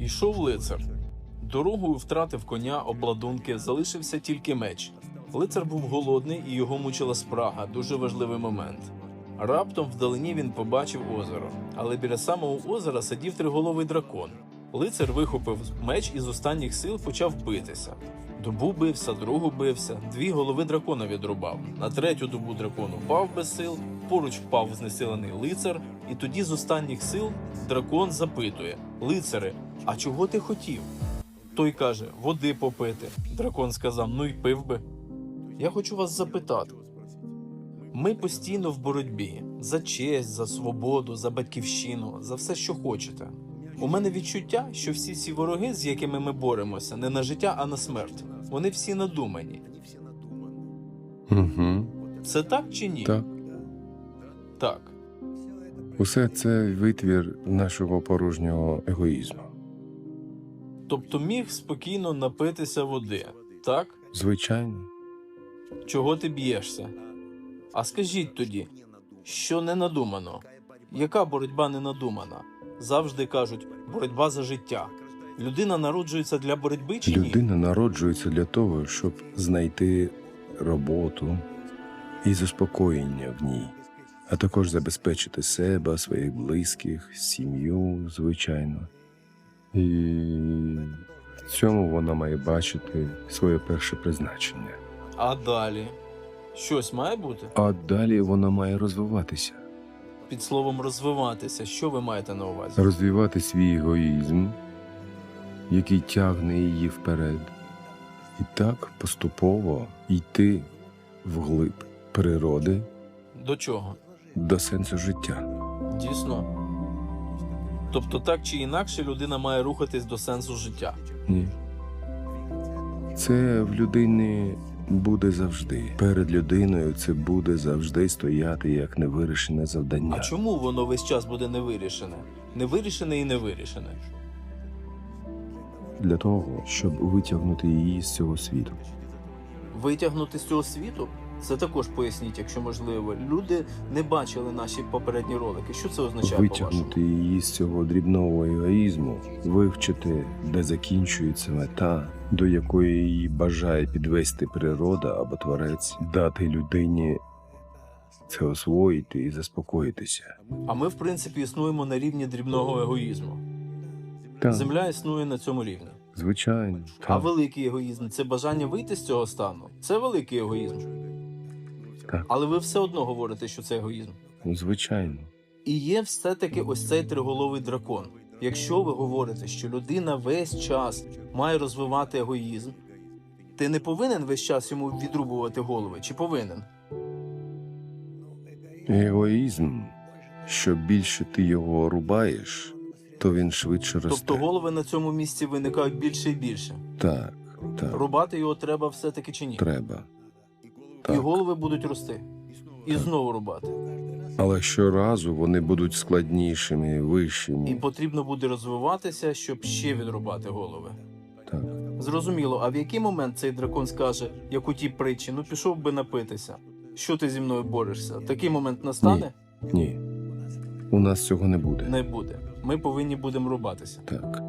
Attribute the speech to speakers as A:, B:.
A: Йшов лицар. Дорогою втратив коня, обладунки, залишився тільки меч. Лицар був голодний і його мучила спрага, дуже важливий момент. Раптом вдалині він побачив озеро, але біля самого озера сидів триголовий дракон. Лицар вихопив меч і з останніх сил почав битися. Добу бився, другу бився, дві голови дракона відрубав. На третю добу дракон упав без сил, поруч впав знесилений лицар, і тоді з останніх сил дракон запитує: Лицаре, а чого ти хотів? Той каже: води попити. Дракон сказав: Ну й пив би. Я хочу вас запитати. Ми постійно в боротьбі за честь, за свободу, за батьківщину, за все, що хочете. У мене відчуття, що всі ці вороги, з якими ми боремося, не на життя, а на смерть. Вони всі надумані.
B: Угу.
A: Це так чи ні?
B: Так.
A: Так.
B: Усе це витвір нашого порожнього егоїзму.
A: Тобто міг спокійно напитися води, так?
B: Звичайно.
A: Чого ти б'єшся? А скажіть тоді, що не надумано? Яка боротьба не надумана? Завжди кажуть боротьба за життя. Людина народжується для боротьби чи ні?
B: Людина народжується для того, щоб знайти роботу і заспокоєння в ній, а також забезпечити себе, своїх близьких, сім'ю, звичайно. І в цьому вона має бачити своє перше призначення.
A: А далі? Щось має бути?
B: А далі вона має розвиватися,
A: Під словом розвиватися, що ви маєте на увазі?
B: розвивати свій егоїзм, який тягне її вперед, і так поступово йти вглиб природи
A: До чого?
B: до сенсу життя.
A: Дійсно. Тобто, так чи інакше, людина має рухатись до сенсу життя.
B: Ні. Це в людини буде завжди. Перед людиною це буде завжди стояти як невирішене завдання.
A: А чому воно весь час буде невирішене? Невирішене і невирішене.
B: Для того, щоб витягнути її з цього світу.
A: Витягнути з цього світу? Це також поясніть, якщо можливо. Люди не бачили наші попередні ролики. Що це означає?
B: Витягнути її з цього дрібного егоїзму, вивчити, де закінчується мета, до якої її бажає підвести природа або творець, дати людині це освоїти і заспокоїтися.
A: А ми, в принципі, існуємо на рівні дрібного егоїзму.
B: Так,
A: Земля існує на цьому рівні.
B: звичайно.
A: А великий егоїзм це бажання вийти з цього стану. Це великий егоїзм.
B: Так.
A: Але ви все одно говорите, що це егоїзм.
B: ну, звичайно.
A: І є все-таки ось цей триголовий дракон. Якщо ви говорите, що людина весь час має розвивати егоїзм, ти не повинен весь час йому відрубувати голови, чи повинен?
B: Егоїзм, що більше ти його рубаєш, то він швидше росте.
A: Тобто голови на цьому місці виникають більше і більше.
B: Так, так,
A: Рубати його треба все-таки чи ні?
B: треба.
A: І
B: Так.
A: голови будуть рости. І знову рубати.
B: Але щоразу вони будуть складнішими,
A: І
B: вищими.
A: потрібно буде розвиватися, щоб ще відрубати голови.
B: Так.
A: Зрозуміло, а в який момент цей дракон скаже, як у тій притчі, ну пішов би напитися. Що ти зі мною борешся? Такий момент настане?
B: Ні. У нас цього не буде.
A: Не буде. Ми повинні будемо рубатися.
B: Так.